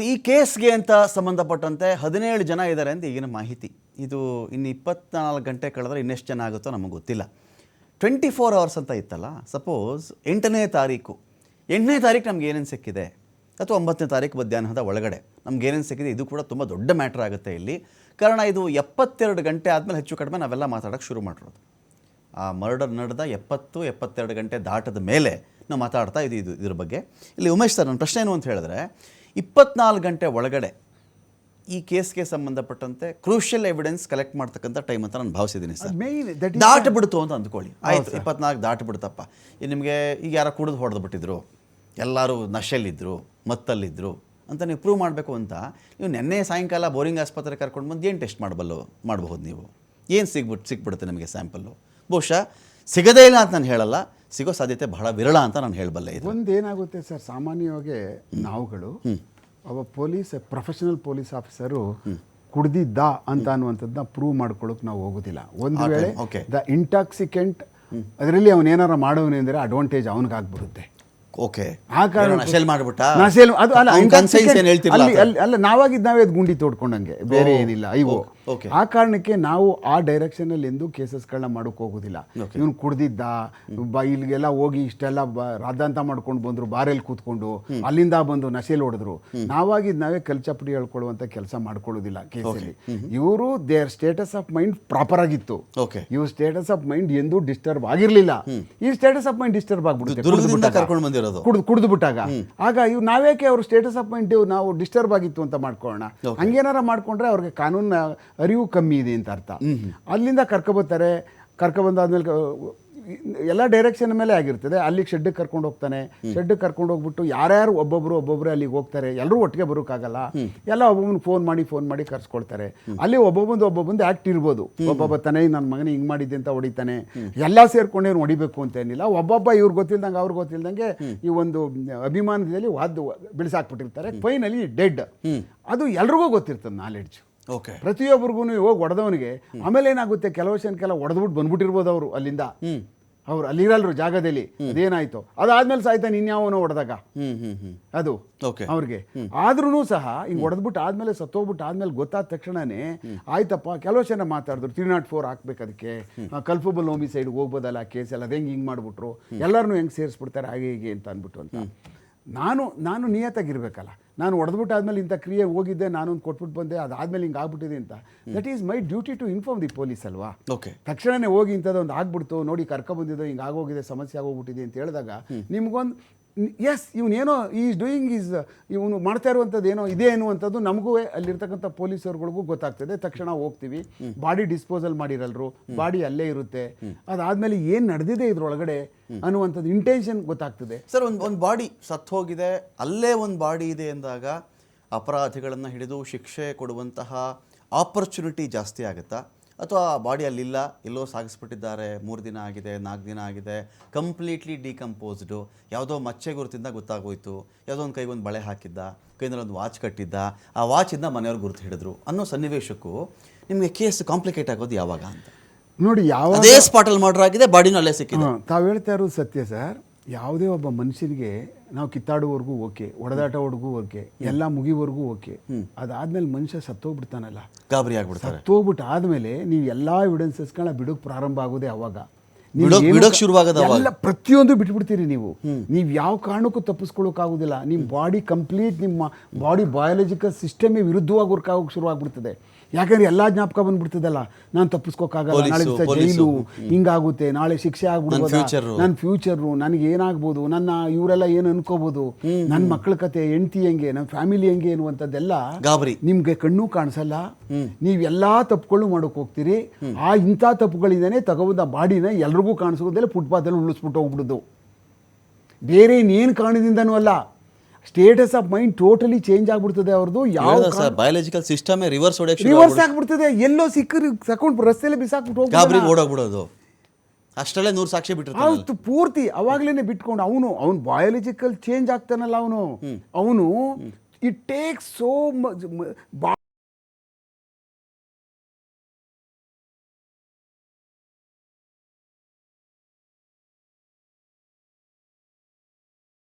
ಈ ಕೇಸ್ಗೆ ಅಂತ ಸಂಬಂಧಪಟ್ಟಂತೆ ಹದಿನೇಳು ಜನ ಇದ್ದಾರೆ ಅಂತ ಈಗಿನ ಮಾಹಿತಿ. ಇದು ಇನ್ನು ಇಪ್ಪತ್ನಾಲ್ಕು ಗಂಟೆ ಕಳೆದ್ರೆ ಇನ್ನೆಷ್ಟು ಜನ ಆಗುತ್ತೋ ನಮಗೆ ಗೊತ್ತಿಲ್ಲ. ಟ್ವೆಂಟಿ ಫೋರ್ ಅವರ್ಸ್ ಅಂತ ಇತ್ತಲ್ಲ ಸಪೋಸ್ ಎಂಟನೇ ತಾರೀಕು. ಎಂಟನೇ ತಾರೀಕು ನಮ್ಗೆ ಏನೇನು ಸಿಕ್ಕಿದೆ? ಅಥವಾ ಒಂಬತ್ತನೇ ತಾರೀಕು ಮಧ್ಯಾಹ್ನದ ಒಳಗಡೆ. ನಮ್ಗೆ ಏನೇನು ಸಿಕ್ಕಿದೆ? ಇದು ಕೂಡ ತುಂಬ ದೊಡ್ಡ ಮ್ಯಾಟ್ರ್ ಆಗುತ್ತೆ ಇಲ್ಲಿ. ಕಾರಣ ಇದು ಎಪ್ಪತ್ತೆರಡು ಗಂಟೆ ಆದಮೇಲೆ ಹೆಚ್ಚು ಕಡಿಮೆ ನಾವೆಲ್ಲ ಮಾತಾಡೋಕ್ಕೆ ಶುರು ಮಾಡಿರೋದು. ಆ ಮರ್ಡರ್ ನಡೆದ ಎಪ್ಪತ್ತು, ಎಪ್ಪತ್ತೆರಡು ಗಂಟೆ ದಾಟದ ಮೇಲೆ ನಾವು ಮಾತಾಡ್ತಾ ಇದು ಇದು ಇದ್ರ ಬಗ್ಗೆ. ಇಲ್ಲಿ ಉಮೇಶ್ ಸರ್ ನನ್ನ ಪ್ರಶ್ನೆ ಏನು ಅಂತ ಹೇಳಿದ್ರೆ ಇಪ್ಪತ್ನಾಲ್ಕು ಗಂಟೆ ಒಳಗಡೆ ಈ ಕೇಸ್ಗೆ ಸಂಬಂಧಪಟ್ಟಂತೆ ಕ್ರೂಷಿಯಲ್ ಎವಿಡೆನ್ಸ್ ಕಲೆಕ್ಟ್ ಮಾಡ್ತಕ್ಕಂಥ ಟೈಮ್ ಅಂತ ನಾನು ಭಾವಿಸಿದ್ದೀನಿ ಸರ್. ದಾಟ ಬಿಡ್ತು ಅಂತ ಅಂದ್ಕೊಳ್ಳಿ. ಆಯ್ತು ಇಪ್ಪತ್ನಾಲ್ಕು ದಾಟ ಬಿಡ್ತಪ್ಪ ನಿಮಗೆ ಈಗ ಯಾರೋ ಕುಡಿದು ಹೊಡೆದು ಬಿಟ್ಟಿದ್ರು ಎಲ್ಲರೂ ನಶೆಲ್ಲಿದ್ದರು ಮತ್ತಲ್ಲಿದ್ದರು ಅಂತ ನೀವು ಪ್ರೂವ್ ಮಾಡಬೇಕು ಅಂತ ನೀವು ನಿನ್ನೆ ಸಾಯಂಕಾಲ ಬೋರಿಂಗ್ ಆಸ್ಪತ್ರೆ ಕರ್ಕೊಂಡು ಬಂದು ಏನು ಟೆಸ್ಟ್ ಮಾಡಬಲ್ಲು ಮಾಡಬಹುದು ನೀವು? ಏನು ಸಿಗ್ಬಿಟ್ಟು ಸಿಕ್ಬಿಡುತ್ತೆ ನಿಮಗೆ ಸ್ಯಾಂಪಲ್ಲು ಬಹುಶಃ ಸಿಗದೇ ಇಲ್ಲ ಅಂತ ನಾನು ಹೇಳಲ್ಲ ಸಿಗೋ ಸಾಧ್ಯತೆ ಬಹಳ ವಿರಳ ಅಂತ ನಾನು ಹೇಳಬಲ್ಲೆ ಇದು. ಒಂದೇನಾಗುತ್ತೆ ಸರ್ ಸಾಮಾನ್ಯವಾಗಿ ನಾವುಗಳು ಒಬ್ಬ ಪೊಲೀಸ್ ಪ್ರೊಫೆಷನಲ್ ಪೊಲೀಸ್ ಆಫೀಸರು ಕುಡ್ದಿದ್ದ ಅಂತ ಅನ್ನುವಂಥದ್ದನ್ನ ಪ್ರೂವ್ ಮಾಡ್ಕೊಳ್ಳೋಕೆ ನಾವು ಹೋಗೋದಿಲ್ಲ. ಒಂದು ವೇಳೆ ದ ಇಂಟಾಕ್ಸಿಕೆಂಟ್ ಅದರಲ್ಲಿ ಅವನು ಏನಾರ ಮಾಡೋನು ಅಂದರೆ ಅಡ್ವಾಂಟೇಜ್ ಅವನಿಗಾಗ್ಬಿಡುತ್ತೆ. ಓಕೆ. ಆ ಕಾರಣ ನಶೆಲ್ ಮಾಡ್ಬಿಟ್ಟ? ನಶೆಲ್ ಅದು ಅಲ್ಲ ಅಲ್ಲಿ ನಾವಾಗಿದ್ದು ನಾವೇ ಅದು ಗುಂಡಿ ತೋಡ್ಕೊಂಡಂಗೆ ಬೇರೆ ಏನಿಲ್ಲ ಅಯ್ಯೋ. ಆ ಕಾರಣಕ್ಕೆ ನಾವು ಆ ಡೈರೆಕ್ಷನ್ ಅಲ್ಲಿ ಎಂದೂ ಕೇಸಸ್ಗಳನ್ನ ಮಾಡೋಕೆ ಹೋಗೋದಿಲ್ಲ. ಇವನು ಕುಡ್ದಿದ್ದ ಬ ಇಲ್ಲಿಗೆಲ್ಲ ಹೋಗಿ ಇಷ್ಟೆಲ್ಲ ಬ ರಾದ್ದಾಂತ ಮಾಡ್ಕೊಂಡು ಬಂದ್ರು ಬಾರಲ್ಲಿ ಕೂತ್ಕೊಂಡು ಅಲ್ಲಿಂದ ಬಂದು ನಶೆಲ್ ಹೊಡೆದ್ರು. ನಾವಾಗಿ ನಾವೇ ಕಲ್ಚಪಡಿ ಹೇಳ್ಕೊಳ್ಳುವಂತ ಕೆಲಸ ಮಾಡ್ಕೊಳ್ಳೋದಿಲ್ಲ ಕೇಸಲ್ಲಿ ಇವರು their status of mind proper ಆಗಿತ್ತು. ಇವ್ರ ಸ್ಟೇಟಸ್ ಆಫ್ ಮೈಂಡ್ ಎಂದೂ ಡಿಸ್ಟರ್ಬ್ ಆಗಿರ್ಲಿಲ್ಲ. ಈ ಸ್ಟೇಟಸ್ ಆಫ್ ಮೈಂಡ್ ಡಿಸ್ಟರ್ಬ್ ಆಗ್ಬಿಡುತ್ತೆ ಕುಡಿದು ಕುಡ್ದು ಬಿಟ್ಟಾಗ ಆಗ ಇವ್ ನಾವೇಕೆ ಅವ್ರ ಸ್ಟೇಟಸ್ ಆಫ್ ಮೈಂಡ್ ನಾವು ಡಿಸ್ಟರ್ಬ್ ಆಗಿತ್ತು ಅಂತ ಮಾಡ್ಕೊಳ್ಳೋಣ? ಹಂಗೇನಾರ ಮಾಡ್ಕೊಂಡ್ರೆ ಅವ್ರಿಗೆ ಕಾನೂನಿನ ಅರಿವು ಕಮ್ಮಿ ಇದೆ ಅಂತ ಅರ್ಥ. ಅಲ್ಲಿಂದ ಕರ್ಕೊಬರ್ತಾರೆ ಕರ್ಕೊಬಂದಾದ್ಮೇಲೆ ಎಲ್ಲ ಡೈರೆಕ್ಷನ್ ಮೇಲೆ ಆಗಿರ್ತದೆ. ಅಲ್ಲಿಗೆ ಶೆಡ್ಗೆ ಕರ್ಕೊಂಡು ಹೋಗ್ತಾನೆ. ಶೆಡ್ಗೆ ಕರ್ಕೊಂಡು ಹೋಗ್ಬಿಟ್ಟು ಯಾರ್ಯಾರು ಒಬ್ಬೊಬ್ರು ಒಬ್ಬೊಬ್ರು ಅಲ್ಲಿಗೆ ಹೋಗ್ತಾರೆ ಎಲ್ಲರೂ ಒಟ್ಟಿಗೆ ಬರೋಕ್ಕಾಗಲ್ಲ. ಎಲ್ಲ ಒಬ್ಬೊಬ್ಬನ ಫೋನ್ ಮಾಡಿ ಫೋನ್ ಮಾಡಿ ಕರ್ಸ್ಕೊಳ್ತಾರೆ. ಅಲ್ಲಿ ಒಬ್ಬೊಬ್ಬಂದು ಒಬ್ಬೊಬ್ಬಂದು ಆ್ಯಕ್ಟ್ ಇರ್ಬೋದು. ಒಬ್ಬೊಬ್ಬ ತಾನೇ ನನ್ನ ಮಗನ ಹಿಂಗೆ ಮಾಡಿದ್ದೆ ಅಂತ ಹೊಡಿತಾನೆ. ಎಲ್ಲ ಸೇರ್ಕೊಂಡೇನು ಹೊಡಿಬೇಕು ಅಂತ ಏನಿಲ್ಲ. ಒಬ್ಬೊಬ್ಬ ಇವ್ರು ಗೊತ್ತಿಲ್ದಂಗೆ ಅವ್ರಿಗೆ ಗೊತ್ತಿಲ್ದಂಗೆ ಈ ಒಂದು ಅಭಿಮಾನದಲ್ಲಿ ವಾದ್ದು ಬಿಡಿಸಾಕ್ಬಿಟ್ಟಿರ್ತಾರೆ. ಫೈನಲಿ ಡೆಡ್ ಅದು ಎಲ್ರಿಗೂ ಗೊತ್ತಿರ್ತದೆ ನಾಲೆಡ್ಜ್ ಓಕೆ ಪ್ರತಿಯೊಬ್ಬರಿಗೂ ಹೋಗಿ ಒಡೆದವನಿಗೆ ಆಮೇಲೆ ಏನಾಗುತ್ತೆ? ಕೆಲವು ಕೆಲ ಒಡೆದ್ಬಿಟ್ಟು ಬಂದ್ಬಿಟ್ಟಿರ್ಬೋದು ಅವರು ಅಲ್ಲಿಂದ. ಅವ್ರು ಅಲ್ಲಿರಲ್ರು ಜಾಗದಲ್ಲಿ. ಅದೇನಾಯ್ತು? ಅದಾದ್ಮೇಲೆ ಸಾಯ್ತಾನೆ ಇನ್ಯಾವನೋ ಹೊಡೆದಾಗ ಅದು. ಅವ್ರಿಗೆ. ಆದ್ರೂ ಸಹ ಹಿಂಗೆ ಹೊಡೆದ್ಬಿಟ್ಟು ಆದ್ಮೇಲೆ ಸತ್ತೋಗ್ಬಿಟ್ಟು ಆದ್ಮೇಲೆ ಗೊತ್ತಾದ ತಕ್ಷಣನೇ ಆಯ್ತಪ್ಪ ಕೆಲವು ಜನ ಮಾತಾಡಿದ್ರು. ತ್ರೀ ನಾಟ್ ಫೋರ್ ಹಾಕ್ಬೇಕು ಅದಕ್ಕೆ. ಕಲ್ಫಬಲ್ ಹೋಮಿ ಸೈಡ್ ಹೋಗ್ಬೋದಲ್ಲ ಕೇಸ್ ಎಲ್ಲ. ಅದು ಹೆಂಗೆ ಹಿಂಗೆ ಮಾಡ್ಬಿಟ್ರು? ಎಲ್ಲರನ್ನೂ ಹೆಂಗೆ ಸೇರಿಸ್ಬಿಡ್ತಾರೆ? ಹಾಗೆ ಹೀಗೆ ಅಂತ ಅಂದ್ಬಿಟ್ಟು ಅಂತ. ನಾನು ನಾನು ನಿಯತ್ತಾಗಿರ್ಬೇಕಲ್ಲ. ನಾನು ಹೊಡೆದ್ಬಿಟ್ಟು ಆದಮೇಲೆ ಇಂಥ ಕ್ರಿಯೆ ಹೋಗಿದ್ದೆ ನಾನೊಂದು ಕೊಟ್ಬಿಟ್ಟು ಬಂದೆ ಅದಾದ್ಮೇಲೆ ಹಿಂಗೆ ಆಗ್ಬಿಟ್ಟಿದೆ ಅಂತ. That is my duty to inform the police ಅಲ್ವಾ? ಓಕೆ ತಕ್ಷಣನೇ ಹೋಗಿ ಇಂಥದ್ದೊಂದು ಆಗ್ಬಿಡ್ತು ನೋಡಿ ಕರ್ಕೊಬಂದಿದ್ದು ಹಿಂಗೆ ಆಗೋಗಿದೆ ಸಮಸ್ಯೆ ಆಗೋಗ್ಬಿಟ್ಟಿದೆ ಅಂತ ಹೇಳಿದಾಗ ನಿಮ್ಗೊಂದು ಎಸ್ ಇವನೇನೋ ಈಸ್ ಡೂಯಿಂಗ್ ಈಸ್ ಇವನು ಮಾಡ್ತಾ ಇರುವಂಥದ್ದು ಏನೋ ಇದೆ ಅನ್ನುವಂಥದ್ದು ನಮಗೂ ಅಲ್ಲಿರ್ತಕ್ಕಂಥ ಪೊಲೀಸರುಗಳಿಗೂ ಗೊತ್ತಾಗ್ತದೆ. ತಕ್ಷಣ ಹೋಗ್ತೀವಿ. Body disposal ಮಾಡಿರಲ್ರು. ಬಾಡಿ ಅಲ್ಲೇ ಇರುತ್ತೆ. ಅದಾದ್ಮೇಲೆ ಏನು ನಡೆದಿದೆ ಇದ್ರೊಳಗಡೆ ಅನ್ನುವಂಥದ್ದು ಇಂಟೆನ್ಷನ್ ಗೊತ್ತಾಗ್ತದೆ. ಸರ್ ಒಂದು ಒಂದು ಬಾಡಿ ಸತ್ತು ಹೋಗಿದೆ. ಅಲ್ಲೇ ಒಂದು ಬಾಡಿ ಇದೆ ಅಂದಾಗ ಅಪರಾಧಿಗಳನ್ನು ಹಿಡಿದು ಶಿಕ್ಷೆ ಕೊಡುವಂತಹ ಆಪರ್ಚುನಿಟಿ ಜಾಸ್ತಿ ಆಗುತ್ತಾ? ಅಥವಾ ಆ ಬಾಡಿ ಅಲ್ಲಿಲ್ಲ ಎಲ್ಲೋ ಸಾಗಿಸ್ಬಿಟ್ಟಿದ್ದಾರೆ ಮೂರು ದಿನ ಆಗಿದೆ ನಾಲ್ಕು ದಿನ ಆಗಿದೆ ಕಂಪ್ಲೀಟ್ಲಿ ಡಿಕಂಪೋಸ್ಡು ಯಾವುದೋ ಮಚ್ಚೆ ಗುರುತಿಂದ ಗೊತ್ತಾಗೋಯ್ತು. ಯಾವುದೋ ಒಂದು ಕೈಗೊಂದು ಬಳೆ ಹಾಕಿದ್ದ ಕೈನಲ್ಲಿ ಒಂದು ವಾಚ್ ಕಟ್ಟಿದ್ದ. ಆ ವಾಚಿಂದ ಮನೆಯವ್ರು ಗುರುತು ಹಿಡಿದ್ರು. ಅನ್ನೋ ಸನ್ನಿವೇಶಕ್ಕೂ ನಿಮಗೆ ಕೇಸ್ ಕಾಂಪ್ಲಿಕೇಟ್ ಆಗೋದು ಯಾವಾಗ ಅಂತ. ನೋಡಿ ಯಾವ ಅದೇ ಸ್ಪಾಟಲ್ಲಿ ಆಗಿದೆ ಬಾಡಿನೂ ಅಲ್ಲೇ ಸಿಕ್ಕಿದೆ ತಾವು ಹೇಳ್ತಾ ಇರೋದು ಸತ್ಯ ಸರ್ ಯಾವುದೇ ಒಬ್ಬ ಮನುಷ್ಯನಿಗೆ ನಾವು ಕಿತ್ತಾಡುವವರೆಗೂ ಓಕೆ ಹೊಡೆದಾಟವರೆಗೂ ಓಕೆ ಎಲ್ಲ ಮುಗಿವರೆಗೂ ಓಕೆ. ಅದಾದ್ಮೇಲೆ ಮನುಷ್ಯ ಸತ್ತೋಗ್ಬಿಡ್ತಾನಲ್ಲ. ಗಾಬರಿ ಆಗ್ಬಿಡ್ತಾರೆ. ಸತ್ತೋಗ್ಬಿಟ್ಟು ಆದಮೇಲೆ ನೀವು ಎಲ್ಲಾ ಎವಿಡೆನ್ಸಸ್ಗಳನ್ನ ಬಿಡೋಕ್ ಪ್ರಾರಂಭ ಆಗೋದೇ ಅವಾಗ. ಎಲ್ಲ ಪ್ರತಿಯೊಂದು ಬಿಟ್ಬಿಡ್ತೀರಿ ನೀವು. ನೀವು ಯಾವ ಕಾರಣಕ್ಕೂ ತಪ್ಪಿಸ್ಕೊಳ್ಳೋಕ್ಕಾಗೋದಿಲ್ಲ ನಿಮ್ಮ ಬಾಡಿ ಕಂಪ್ಲೀಟ್ ನಿಮ್ಮ ಬಾಡಿ ಬಯಾಲಜಿಕಲ್ ಸಿಸ್ಟಮೇ ವಿರುದ್ಧವಾಗಿ ವರ್ಕ್ ಆಗೋಕೆ ಶುರು ಆಗ್ಬಿಡ್ತದೆ ಯಾಕಂದ್ರೆ ಎಲ್ಲಾ ಜ್ಞಾಪಕ ಬಂದ್ಬಿಡ್ತದಲ್ಲ ನಾನು ತಪ್ಪಿಸ್ಕೋಕ್ಕಾಗಲ್ಲ ನಾಳೆ ದಿವಸ ಜೈಲು ಹಿಂಗಾಗುತ್ತೆ ನಾಳೆ ಶಿಕ್ಷೆ. ಆಗ್ಬಿಡ್ಬೋದು? ನನ್ನ ಫ್ಯೂಚರು ನನಗೆ ಏನಾಗ್ಬೋದು ನನ್ನ ಇವರೆಲ್ಲ ಏನು ಅನ್ಕೋಬೋದು? ನನ್ನ ಮಕ್ಕಳ ಕತೆ ಹೆಂಡತಿ ಹೆಂಗೆ ನನ್ನ ಫ್ಯಾಮಿಲಿ ಹೆಂಗೆ ಅನ್ನುವಂಥದ್ದೆಲ್ಲ ಗಾಬರಿ. ನಿಮ್ಗೆ ಕಣ್ಣು ಕಾಣಿಸಲ್ಲ. ನೀವೆಲ್ಲ ತಪ್ಪುಗಳು ಮಾಡೋಕೆ ಹೋಗ್ತೀರಿ. ಆ ಇಂಥ ತಪ್ಪುಗಳಿಂದನೇ ತಗೋದ ಬಾಡಿನ ಎಲ್ರಿಗೂ ಕಾಣಿಸೋದಲ್ಲ ಫುಟ್ಪಾತಲ್ಲಿ ಉಳಿಸ್ಬಿಟ್ಟು ಹೋಗ್ಬಿಡುದು. ಬೇರೆ ಇನ್ನೇನು ಕಾರಣದಿಂದನೂ ಅಲ್ಲ. Status of mind totally change ಆಗ್ಬಿಡ್ತದೆ ಅವ್ರದ್ದು. ಯಾವ ಸರ್ ಬಯಾಲಜಿಕಲ್ ಸಿಸ್ಟಮೇ ರಿವರ್ಸ್ ರಿವರ್ಸ್ ಆಗ್ಬಿಡ್ತದೆ. ಎಲ್ಲೋ ಸಿಕ್ಕರು ತಕೊಂಡು ರಸ್ತೆಯಲ್ಲಿ ಬಿಸಾಕ್ಬಿಟ್ಟು ಗಾಬರಿ ಹೋಗ್ಬಿಡೋಣ. ಓಡೋಗ್ಬಿಡೋದು. ಅಷ್ಟರಲ್ಲೇ ನೂರು ಸಾಕ್ಷಿ ಬಿಟ್ಟಿರ್ತಾನೆ ಹೌದು ಪೂರ್ತಿ ಅವಾಗ್ಲೇನೆ ಬಿಟ್ಕೊಂಡು ಅವನು ಅವನು ಬಯಾಲಜಿಕಲ್ ಚೇಂಜ್ ಆಗ್ತಾನಲ್ಲ ಅವನು. ಅವನು ಇಟ್ ಟೇಕ್ಸ್ ಸೋ ಮಚ್